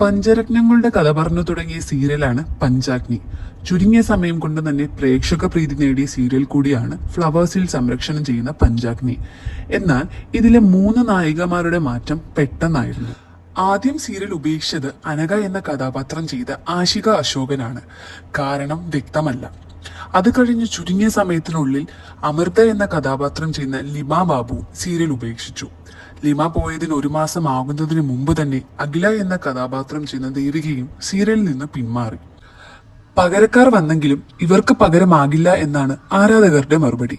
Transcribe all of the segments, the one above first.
പഞ്ചരത്നങ്ങളുടെ കഥ പറഞ്ഞു തുടങ്ങിയ സീരിയലാണ് പഞ്ചാഗ്നി. ചുരുങ്ങിയ സമയം കൊണ്ട് തന്നെ പ്രേക്ഷക പ്രീതി നേടിയ സീരിയൽ കൂടിയാണ് ഫ്ലവേഴ്സിൽ സംരക്ഷണം ചെയ്യുന്ന പഞ്ചാഗ്നി. എന്നാൽ ഇതിലെ മൂന്ന് നായികമാരുടെ മാറ്റം പെട്ടെന്നായിരുന്നു. ആദ്യം സീരിയൽ ഉപേക്ഷിച്ചത് അനഘ എന്ന കഥാപാത്രം ചെയ്ത ആശിക അശോകനാണ്. കാരണം വ്യക്തമല്ല. അത് കഴിഞ്ഞ് ചുരുങ്ങിയ സമയത്തിനുള്ളിൽ അമൃത എന്ന കഥാപാത്രം ചെയ്യുന്ന ലിമ ബാബു സീരിയൽ ഉപേക്ഷിച്ചു. ലിമ പോയതിന് ഒരു മാസം ആകുന്നതിന് മുമ്പ് തന്നെ അഖില എന്ന കഥാപാത്രം ചെയ്യുന്ന ദേവികയും സീരിയലിൽ നിന്ന് പിന്മാറി. പകരക്കാർ വന്നെങ്കിലും ഇവർക്ക് പകരമാകില്ല എന്നാണ് ആരാധകരുടെ മറുപടി.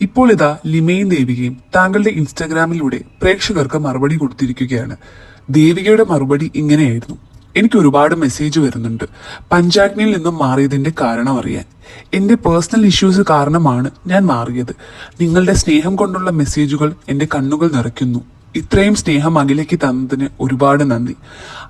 ഇപ്പോൾ ഇതാ ലിമയും ദേവികയും താങ്കളുടെ ഇൻസ്റ്റാഗ്രാമിലൂടെ പ്രേക്ഷകർക്ക് മറുപടി കൊടുത്തിരിക്കുകയാണ്. ദേവികയുടെ മറുപടി ഇങ്ങനെയായിരുന്നു. എനിക്ക് ഒരുപാട് മെസ്സേജ് വരുന്നുണ്ട്. പഞ്ചാഗ്നിയിൽ നിന്നും മാറിയതിന്റെ കാരണം അറിയാൻ. എന്റെ പേഴ്സണൽ ഇഷ്യൂസ് കാരണമാണ് ഞാൻ മാറിയത്. നിങ്ങളുടെ സ്നേഹം കൊണ്ടുള്ള മെസ്സേജുകൾ എന്റെ കണ്ണുകൾ നിറയ്ക്കുന്നു. ഇത്രയും സ്നേഹം അഖിലയ്ക്ക് തന്നതിന് ഒരുപാട് നന്ദി.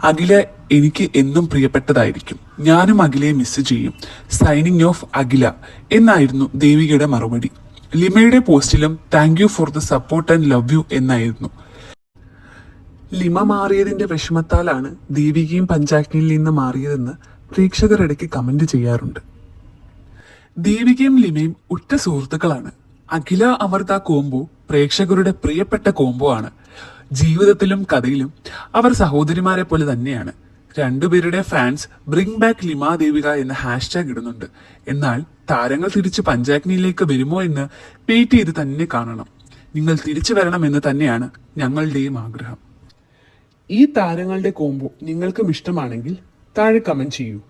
അഖില എനിക്ക് എന്നും പ്രിയപ്പെട്ടതായിരിക്കും. ഞാനും അഖിലയെ മിസ് ചെയ്യും. സൈനിങ് ഓഫ് അഖില എന്നായിരുന്നു ദേവികയുടെ മറുപടി. ലിമയുടെ പോസ്റ്റിലും thank you for the support and love you എന്നായിരുന്നു. ലിമ മാറിയതിന്റെ വിഷമത്താലാണ് ദേവികയും പഞ്ചാഗ്നിയിൽ നിന്ന് മാറിയതെന്ന് പ്രേക്ഷകർ ഇടയ്ക്ക് കമന്റ് ചെയ്യാറുണ്ട്. ദേവികയും ലിമയും ഉറ്റ സുഹൃത്തുക്കളാണ്. അഖില അമൃത കോംബോ പ്രേക്ഷകരുടെ പ്രിയപ്പെട്ട കോംബോ ആണ്. ജീവിതത്തിലും കഥയിലും അവർ സഹോദരിമാരെ പോലെ തന്നെയാണ്. രണ്ടുപേരുടെ ഫാൻസ് ബ്രിങ് ബാക്ക് ലിമാ ദേവിക എന്ന ഹാഷ്ടാഗ് ഇടുന്നുണ്ട്. എന്നാൽ താരങ്ങൾ തിരിച്ച് പഞ്ചാഗ്നിയിലേക്ക് വരുമോ എന്ന് വെയിറ്റ് ചെയ്ത് തന്നെ കാണണം. നിങ്ങൾ തിരിച്ചു വരണം എന്ന് തന്നെയാണ് ഞങ്ങളുടെയും ആഗ്രഹം. ഈ താരങ്ങളുടെ കോംബോ നിങ്ങൾക്കും ഇഷ്ടമാണെങ്കിൽ താഴെ കമന്റ് ചെയ്യൂ.